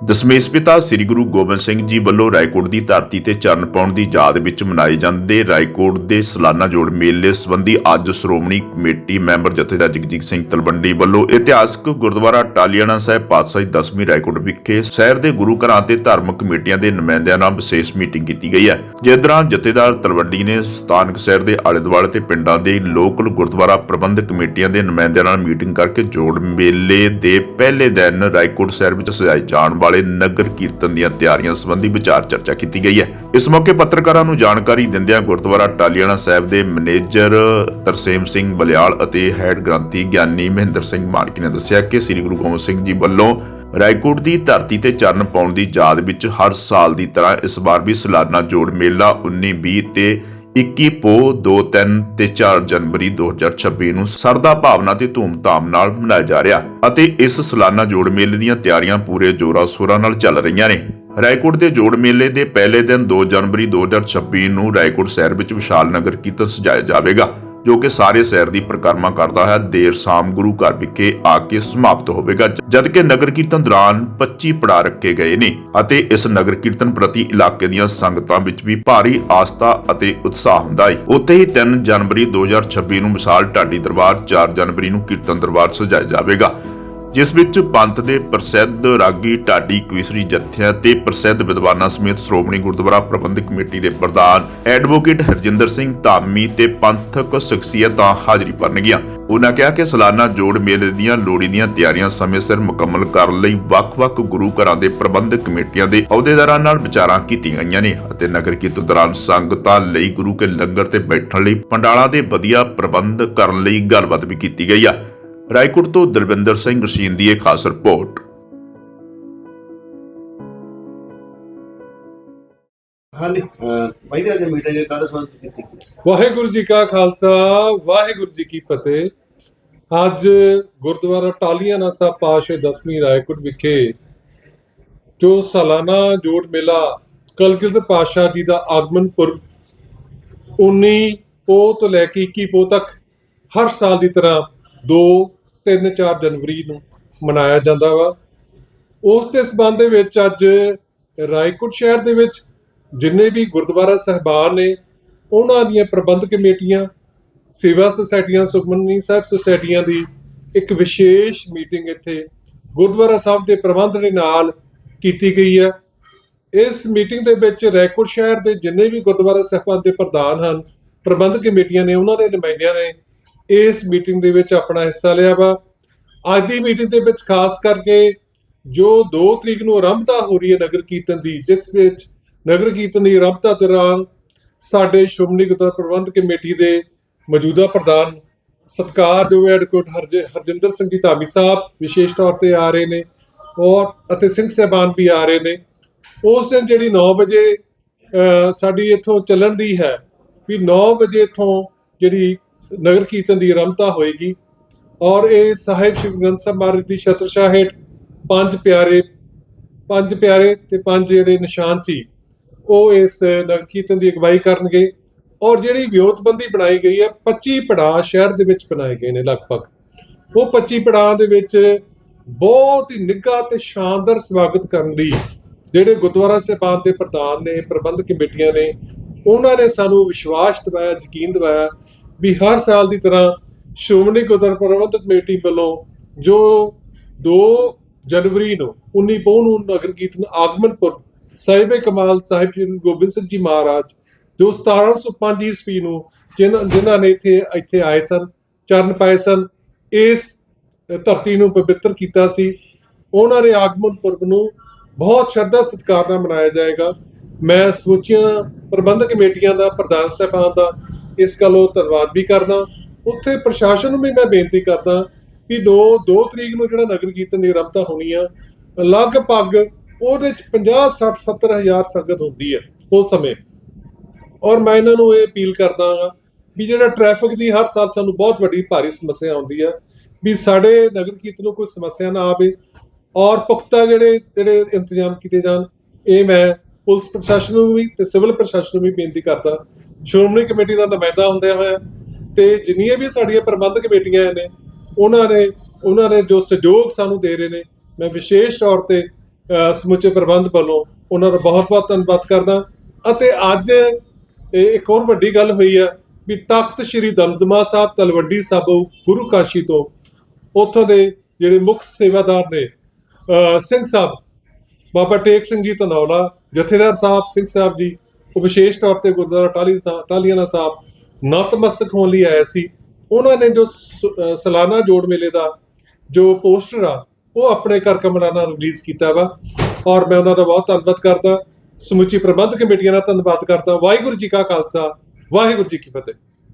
ਦਸਮੇਸ਼ ਪਿਤਾ ਸ੍ਰੀ ਗੁਰੂ ਗੋਬਿੰਦ ਸਿੰਘ ਜੀ ਵੱਲੋਂ ਰਾਏਕੋਟ ਦੀ ਧਰਤੀ ਤੇ ਚਰਨ ਪਾਉਣ ਦੀ ਯਾਦ ਵਿੱਚ ਮਨਾਏ ਜਾਂਦੇ ਰਾਏਕੋਟ ਦੇ ਸਾਲਾਨਾ ਜੋੜ ਮੇਲੇ ਸੰਬੰਧੀ ਅੱਜ ਸ਼੍ਰੋਮਣੀ ਕਮੇਟੀ ਮੈਂਬਰ ਜਥੇਦਾਰ ਜਗਜੀਤ ਸਿੰਘ ਤਲਵੰਡੀ ਵੱਲੋਂ ਇਤਿਹਾਸਕ ਗੁਰਦੁਆਰਾ ਟਾਲੀਆਣਾ ਸਾਹਿਬ ਪਾਤਸ਼ਾਹੀ ਦਸਵੀਂ ਰਾਏਕੋਟ ਵਿਖੇ ਸ਼ਹਿਰ ਦੇ ਗੁਰੂ ਘਰਾਂ ਤੇ ਧਾਰਮਿਕ ਕਮੇਟੀਆਂ ਦੇ ਨੁਮਾਇੰਦਿਆਂ ਨਾਲ ਵਿਸ਼ੇਸ਼ ਮੀਟਿੰਗ ਕੀਤੀ ਗਈ ਹੈ। ਜਿਸ ਦੌਰਾਨ ਜਥੇਦਾਰ ਤਲਵੰਡੀ ਨੇ ਸਥਾਨਕ ਸ਼ਹਿਰ ਦੇ ਆਲੇ ਦੁਆਲੇ ਤੇ ਪਿੰਡਾਂ ਦੇ ਲੋਕਲ ਗੁਰਦੁਆਰਾ ਪ੍ਰਬੰਧਕ ਕਮੇਟੀਆਂ ਦੇ ਨੁਮਾਇੰਦਿਆਂ ਨਾਲ ਮੀਟਿੰਗ ਕਰਕੇ ਜੋੜ ਮੇਲੇ ਦੇ ਪਹਿਲੇ ਦਿਨ ਰਾਏਕੋਟ ਸ਼ਹਿਰ ਵਿੱਚ ਸਜਾਏ ਜਾਣ ਵਾਲੇ ਨਗਰ ਕੀਰਤਨ ਦੀਆਂ ਤਿਆਰੀਆਂ ਸੰਬੰਧੀ ਵਿਚਾਰ ਚਰਚਾ ਕੀਤੀ ਗਈ ਹੈ। ਇਸ ਮੌਕੇ ਪੱਤਰਕਾਰਾਂ ਨੂੰ ਜਾਣਕਾਰੀ ਦਿੰਦਿਆਂ ਗੁਰਦੁਆਰਾ ਟਾਲੀਆਣਾ ਸਾਹਿਬ ਦੇ ਮੈਨੇਜਰ ਤਰਸੇਮ ਸਿੰਘ ਬਲਿਆਲ ਅਤੇ ਹੈਡ ਗ੍ਰੰਥੀ ਗਿਆਨੀ ਮਹਿੰਦਰ ਸਿੰਘ ਮਾਨਕੀ ਨੇ ਦੱਸਿਆ ਕਿ ਸ੍ਰੀ ਗੁਰੂ ਗੋਬਿੰਦ ਸਿੰਘ ਜੀ ਵੱਲੋਂ ਰਾਏਕੋਟ ਦੀ ਧਰਤੀ ਤੇ ਚਰਨ ਪਾਉਣ ਦੀ ਯਾਦ ਵਿੱਚ ਹਰ ਸਾਲ ਦੀ ਤਰ੍ਹਾਂ ਇਸ ਵਾਰ ਵੀ ਸਾਲਾਨਾ ਜੋੜ ਮੇਲਾ 19 20 ਤੇ 21 ਪੋ 2 3 ਤੇ 4 ਜਨਵਰੀ 2026 ਨੂੰ ਸਰਦਾ ਭਾਵਨਾ ਤੇ ਧੂਮਧਾਮ ਨਾਲ ਮਨਾਇਆ ਜਾ ਰਿਹਾ ਅਤੇ ਇਸ ਸਾਲਾਨਾ ਜੋੜ ਮੇਲੇ ਦੀਆਂ ਤਿਆਰੀਆਂ ਪੂਰੇ ਜੋਰਾਂ ਸ਼ੋਰਾਂ ਨਾਲ ਚੱਲ ਰਹੀਆਂ ਨੇ। ਰਾਏਕੋਟ ਦੇ ਜੋੜ ਮੇਲੇ ਦੇ ਪਹਿਲੇ ਦਿਨ 2 ਜਨਵਰੀ 2026 ਨੂੰ ਰਾਏਕੋਟ ਸ਼ਹਿਰ ਵਿੱਚ ਵਿਸ਼ਾਲ ਨਗਰ ਕੀਰਤਨ ਸਜਾਇਆ ਜਾਵੇਗਾ। ਜੋ ਕਿ ਸਾਰੇ ਸ਼ਹਿਰ ਦੀ ਪਰਿਕਰਮਾ ਕਰਦਾ ਹੈ, ਦੇਰ ਸ਼ਾਮ ਗੁਰੂ ਘਰ ਵਿਖੇ ਆ ਕੇ ਸਮਾਪਤ ਹੋਵੇਗਾ ਜਦ ਕਿ ਨਗਰ ਕੀਰਤਨ ਦੌਰਾਨ 25 ਪੜਾ ਰੱਖੇ ਗਏ ਨੇ ਅਤੇ ਇਸ ਨਗਰ ਕੀਰਤਨ ਪ੍ਰਤੀ ਇਲਾਕੇ ਦੀਆਂ ਸੰਗਤਾਂ ਵਿੱਚ ਵੀ ਭਾਰੀ ਆਸਥਾ ਅਤੇ ਉਤਸ਼ਾਹ ਹੁੰਦਾ ਹੈ ਉੱਥੇ ਹੀ 3 ਜਨਵਰੀ 2026 ਨੂੰ ਵਿਸ਼ਾਲ ਢਾਡੀ ਦਰਬਾਰ 4 ਜਨਵਰੀ ਨੂੰ ਕੀਰਤਨ ਦਰਬਾਰ ਸਜਾਇਆ ਜਾਵੇਗਾ। ਜਿਸ ਵਿੱਚ ਪੰਥ ਦੇ ਪ੍ਰਸਿੱਧ ਰਾਗੀ ਢਾਡੀ ਕਵੀਸਰੀ ਜਥਿਆਂ ਤੇ ਪ੍ਰਸਿੱਧ ਵਿਦਵਾਨਾਂ ਸਮੇਤ ਸ਼੍ਰੋਮਣੀ ਗੁਰਦੁਆਰਾ ਪ੍ਰਬੰਧਕ ਕਮੇਟੀ ਦੇ ਪ੍ਰਧਾਨ, ਐਡਵੋਕੇਟ ਹਰਜਿੰਦਰ ਸਿੰਘ ਧਾਮੀ ਤੇ ਪੰਥਕ ਸ਼ਖਸੀਅਤਾਂ ਹਾਜ਼ਰੀ ਭਰਨਗੀਆਂ ਉਹਨਾਂ ਕਿਹਾ ਕਿ ਸਾਲਾਨਾ ਜੋੜ ਮੇਲੇ ਦੀਆਂ ਲੋੜੀ ਦੀਆਂ ਤਿਆਰੀਆਂ ਸਮੇਂ ਸਿਰ ਮੁਕੰਮਲ ਕਰਨ ਲਈ ਵੱਖ-ਵੱਖ ਗੁਰੂ ਘਰਾਂ ਦੇ ਪ੍ਰਬੰਧਕ ਕਮੇਟੀਆਂ ਦੇ ਅਹੁਦੇਦਾਰਾਂ ਨਾਲ ਵਿਚਾਰਾਂ ਕੀਤੀਆਂ ਗਈਆਂ ਨੇ ਅਤੇ ਨਗਰ ਕੀਰਤਨ ਦੌਰਾਨ ਸੰਗਤਾਂ ਲਈ ਗੁਰੂ ਕੇ ਲੰਗਰ ਤੇ ਬੈਠਣ ਲਈ ਪੰਡਾਲਾਂ ਦੇ ਵਧੀਆ ਪ੍ਰਬੰਧ ਕਰਨ ਲਈ ਗੱਲਬਾਤ ਵੀ ਕੀਤੀ ਗਈ ਆ। ਰਾਏਕੋਟ ਤੋਂ ਦਲਵਿੰਦਰ ਸਿੰਘ ਰਸ਼ੀਨ ਦੀ ਇਹ ਖਾਸ ਰਿਪੋਰਟ। ਹਾਂਜੀ। ਅਹ ਭਾਈ ਜੀ ਅੱਜ ਮੀਟਿੰਗ ਕਾਹਦੇ ਸੰਬੰਧ ਵਿੱਚ ਕੀਤੀ? ਵਾਹਿਗੁਰੂ ਜੀ ਕਾ ਖਾਲਸਾ ਵਾਹਿਗੁਰੂ ਜੀ ਕੀ ਫਤਿਹ। ਅੱਜ ਗੁਰਦੁਆਰਾ ਟਾਲੀਆਣਾ ਸਾਹਿਬ ਪਾਸ਼ੇ 10ਵੀਂ ਰਾਏਕੋਟ ਵਿਖੇ ਜੋ ਸਾਲਾਨਾ ਜੋੜ ਮੇਲਾ ਕਲਗੀਧਰ ਪਾਸ਼ਾ ਜੀ ਦਾ ਆਗਮਨ ਪੁਰਬ 19 ਪੋ ਤੋਂ ਲੈ ਕੇ 21 ਪੋ ਤੱਕ ਹਰ ਸਾਲ ਦੀ ਤਰ੍ਹਾਂ 2 3 4 ਜਨਵਰੀ ਨੂੰ ਮਨਾਇਆ ਜਾਂਦਾ ਵਾ। ਉਸ ਦੇ ਸਬੰਧ ਦੇ ਵਿੱਚ ਅੱਜ ਰਾਏਕੋਟ ਸ਼ਹਿਰ ਦੇ ਵਿੱਚ ਜਿੰਨੇ ਵੀ ਗੁਰਦੁਆਰਾ ਸਹਿਬਾਨ ਨੇ, ਉਹਨਾਂ ਦੀਆਂ ਪ੍ਰਬੰਧ ਕਮੇਟੀਆਂ, ਸੇਵਾ ਸੁਸਾਇਟੀਆਂ, ਸੁਖਮਨੀ ਸਾਹਿਬ ਸੁਸਾਇਟੀਆਂ ਦੀ ਇੱਕ ਵਿਸ਼ੇਸ਼ ਮੀਟਿੰਗ ਇੱਥੇ ਗੁਰਦੁਆਰਾ ਸਾਹਿਬ ਦੇ ਪ੍ਰਬੰਧ ਦੇ ਨਾਲ ਕੀਤੀ ਗਈ ਹੈ ਇਸ ਮੀਟਿੰਗ ਦੇ ਵਿੱਚ ਰੈਕੋਰਡ ਸ਼ਹਿਰ ਦੇ ਜਿੰਨੇ ਵੀ ਗੁਰਦੁਆਰਾ ਸਾਹਿਬਾਨ ਦੇ ਪ੍ਰਧਾਨ ਹਨ ਪ੍ਰਬੰਧ ਕਮੇਟੀਆਂ ਨੇ, ਉਹਨਾਂ ਦੇ ਨੁਮਾਇੰਦਿਆਂ ਨੇ ਇਸ ਮੀਟਿੰਗ ਦੇ ਵਿੱਚ ਆਪਣਾ ਹਿੱਸਾ ਲਿਆ ਵਾ। ਅੱਜ ਦੀ ਮੀਟਿੰਗ ਦੇ ਵਿੱਚ ਖਾਸ ਕਰਕੇ ਜੋ 2 ਤਰੀਕ ਨੂੰ ਆਰੰਭਤਾ ਹੋ ਰਹੀ ਹੈ ਨਗਰ ਕੀਰਤਨ ਦੀ, ਜਿਸ ਵਿੱਚ ਨਗਰ ਕੀਰਤਨ ਦੀ ਆਰੰਭਤਾ ਦੌਰਾਨ ਸਾਡੇ ਸ਼੍ਰੋਮਣੀ ਗੁਰਦੁਆਰਾ ਪ੍ਰਬੰਧਕ ਕਮੇਟੀ ਦੇ ਮੌਜੂਦਾ ਪ੍ਰਧਾਨ ਸਤਿਕਾਰਯੋਗ ਐਡਵੋਕੇਟ ਹਰਜ- ਹਰਜਿੰਦਰ ਸਿੰਘ ਜੀ ਧਾਮੀ ਸਾਹਿਬ ਵਿਸ਼ੇਸ਼ ਤੌਰ ਤੇ ਆ ਰਹੇ ਨੇ ਔਰ ਅਤੇ ਸਿੰਘ ਸਾਹਿਬਾਨ ਵੀ ਆ ਰਹੇ ਨੇ। ਉਸ ਦਿਨ ਜਿਹੜੀ 9 ਵਜੇ ਸਾਡੀ ਇੱਥੋਂ ਚੱਲਣ ਦੀ ਹੈ ਵੀ 9 ਵਜੇ ਇੱਥੋਂ ਜਿਹੜੀ ਨਗਰ ਕੀਰਤਨ ਦੀ ਆਰੰਭਤਾ ਹੋਏਗੀ। ਔਰ ਇਹ ਸਾਹਿਬ ਸ਼੍ਰੀ ਗ੍ਰੰਥ ਸਾਹਿਬ ਮਹਾਰਾਜ ਦੀ ਛਤਰਛਾਇਆ ਹੇਠ ਪੰਜ ਪਿਆਰੇ ਪੰਜ ਪਿਆਰੇ ਤੇ ਪੰਜ ਜਿਹੜੇ ਨਿਸ਼ਾਨ ਸੀ, ਉਹ ਇਸ ਨਗਰ ਕੀਰਤਨ ਦੀ ਅਗਵਾਈ ਕਰਨਗੇ। ਔਰ ਜਿਹੜੀ ਵਿਉਤਬੰਦੀ ਬਣਾਈ ਗਈ ਹੈ 25 ਪੜਾਅ ਸ਼ਹਿਰ ਦੇ ਵਿੱਚ ਬਣਾਏ ਗਏ ਨੇ ਲਗਭਗ। ਉਹ 25 ਪੜਾਅ ਦੇ ਵਿੱਚ ਬਹੁਤ ਹੀ ਨਿੱਘਾ ਤੇ ਸ਼ਾਨਦਾਰ ਸਵਾਗਤ ਕਰਨ ਲਈ ਜਿਹੜੇ ਗੁਰਦੁਆਰਾ ਸਾਹਿਬਾਨ ਦੇ ਪ੍ਰਧਾਨ ਨੇ, ਪ੍ਰਬੰਧਕ ਕਮੇਟੀਆਂ ਨੇ, ਉਹਨਾਂ ਨੇ ਸਾਨੂੰ ਵਿਸ਼ਵਾਸ ਦਿਵਾਇਆ, ਯਕੀਨ ਦਿਵਾਇਆ ਵੀ ਹਰ ਸਾਲ ਦੀ ਤਰ੍ਹਾਂ ਸ਼੍ਰੋਮਣੀ ਗੁਰਦੁਆਰਾ ਪ੍ਰਬੰਧਕ ਕਮੇਟੀ ਵੱਲੋਂ ਜੋ 2 ਜਨਵਰੀ ਨੂੰ 19 ਪੋਹ ਨੂੰ ਨਗਰ ਕੀਰਤਨ ਆਗਮਨਪੁਰ ਸਾਹਿਬੇ ਕਮਾਲ ਸਾਹਿਬ ਜੀ ਗੋਬਿੰਦ ਸਿੰਘ ਜੀ ਮਹਾਰਾਜ, ਜੋ 1705 ਈਸਵੀ ਨੂੰ ਜਿਨ੍ਹਾਂ ਜਿਨ੍ਹਾਂ ਨੇ ਇੱਥੇ ਇੱਥੇ ਆਏ ਸਨ, ਚਰਨ ਪਾਏ ਸਨ, ਇਸ ਧਰਤੀ ਨੂੰ ਪਵਿੱਤਰ ਕੀਤਾ ਸੀ। ਉਹਨਾਂ ਦੇ ਆਗਮਨ ਪੁਰਬ ਨੂੰ ਬਹੁਤ ਸ਼ਰਧਾ ਸਤਿਕਾਰ ਨਾਲ ਮਨਾਇਆ ਜਾਏਗਾ। ਮੈਂ ਸਮੁੱਚੀਆਂ ਪ੍ਰਬੰਧਕ ਕਮੇਟੀਆਂ ਦਾ, ਪ੍ਰਧਾਨ ਸਾਹਿਬਾਨ ਦਾ ਇਸ ਗੱਲੋਂ ਧੰਨਵਾਦ ਵੀ ਕਰਦਾ। ਉੱਥੇ ਪ੍ਰਸ਼ਾਸਨ ਨੂੰ ਵੀ ਮੈਂ ਬੇਨਤੀ ਕਰਦਾ ਕਿ 2 2 ਤਰੀਕ ਨੂੰ ਜਿਹੜਾ ਨਗਰ ਕੀਰਤਨ ਦੀ ਆਰੰਭਤਾ ਹੋਣੀ ਆ, ਲਗਭਗ ਉਹਦੇ ਚ 50 60 70 ਹਜ਼ਾਰ ਸੰਗਤ ਹੁੰਦੀ ਹੈ ਉਸ ਸਮੇਂ। ਔਰ ਮੈਂ ਇਹਨਾਂ ਨੂੰ ਇਹ ਅਪੀਲ ਕਰਦਾ ਹਾਂ ਵੀ ਜਿਹੜਾ ਟ੍ਰੈਫਿਕ ਦੀ ਹਰ ਸਾਲ ਸਾਨੂੰ ਬਹੁਤ ਵੱਡੀ ਭਾਰੀ ਸਮੱਸਿਆ ਆਉਂਦੀ ਹੈ ਵੀ ਸਾਡੇ ਨਗਰ ਕੀਰਤਨ ਨੂੰ ਕੋਈ ਸਮੱਸਿਆ ਨਾ ਆਵੇ ਔਰ ਪੁਖਤਾ ਜਿਹੜੇ ਜਿਹੜੇ ਇੰਤਜ਼ਾਮ ਕੀਤੇ ਜਾਣ, ਇਹ ਮੈਂ ਪੁਲਿਸ ਪ੍ਰਸ਼ਾਸਨ ਨੂੰ ਵੀ ਤੇ ਸਿਵਲ ਪ੍ਰਸ਼ਾਸਨ ਨੂੰ ਵੀ ਬੇਨਤੀ ਕਰਦਾ ਸ਼੍ਰੋਮਣੀ ਕਮੇਟੀ ਦਾ ਨੁਮਾਇੰਦਾ ਹੁੰਦਿਆਂ ਹੋਇਆ ਤੇ ਜਿੰਨੀਆਂ ਵੀ ਸਾਡੀਆਂ ਪ੍ਰਬੰਧਕ ਕਮੇਟੀਆਂ ਨੇ, ਉਹਨਾਂ ਨੇ ਉਹਨਾਂ ਨੇ ਜੋ ਸਹਿਯੋਗ ਸਾਨੂੰ ਦੇ ਰਹੇ ਨੇ, ਮੈਂ ਵਿਸ਼ੇਸ਼ ਤੌਰ ਤੇ ਸਮੁੱਚੇ ਪ੍ਰਬੰਧ ਵੱਲੋਂ ਉਹਨਾਂ ਦਾ ਬਹੁਤ-ਬਹੁਤ ਧੰਨਵਾਦ ਕਰਦਾ। ਅਤੇ ਅੱਜ ਇਹ ਇੱਕ ਹੋਰ ਵੱਡੀ ਗੱਲ ਹੋਈ ਹੈ ਵੀ ਤਖਤ ਸ੍ਰੀ ਦਮਦਮਾ ਸਾਹਿਬ ਤਲਵੱਡੀ ਸਾਬੋ ਗੁਰੂ ਕਾਸ਼ੀ ਤੋਂ ਉੱਥੋਂ ਦੇ ਜਿਹੜੇ ਮੁੱਖ ਸੇਵਾਦਾਰ ਨੇ ਸਿੰਘ ਸਾਹਿਬ, ਬਾਬਾ ਟੇਕ ਸਿੰਘ ਜੀ ਧਨੌਲਾ, ਜਥੇਦਾਰ ਸਾਹਿਬ, ਸਿੰਘ ਸਾਹਿਬ ਜੀ ਉਹ ਵਿਸ਼ੇਸ਼ ਤੌਰ ਤੇ ਗੁਰਦੁਆਰਾ ਟਾਲੀ ਸਾਹਿਬ ਟਾਲੀਆਣਾ ਸਾਹਿਬ ਨਤਮਸਤਕ ਹੋਣ ਲਈ ਆਏ ਸੀ। ਉਹਨਾਂ ਨੇ ਜੋ ਸ- ਸਾਲਾਨਾ ਜੋੜ ਮੇਲੇ ਦਾ ਜੋ ਪੋਸਟਰ ਆ, ਉਹ ਆਪਣੇ ਘਰ ਕਮਰਾ ਨਾਲ ਰਿਲੀਜ਼ ਕੀਤਾ ਵਾ। ਔਰ ਮੈਂ ਉਹਨਾਂ ਦਾ ਬਹੁਤ ਧੰਨਵਾਦ ਕਰਦਾ। ਸਮੁੱਚੀ ਪ੍ਰਬੰਧ ਕਮੇਟੀਆਂ ਦਾ ਧੰਨਵਾਦ ਕਰਦਾ। ਵਾਹਿਗੁਰੂ ਜੀ ਕਾ ਖਾਲਸਾ, ਵਾਹਿਗੁਰੂ ਜੀ ਕੀ ਫਤਿਹ।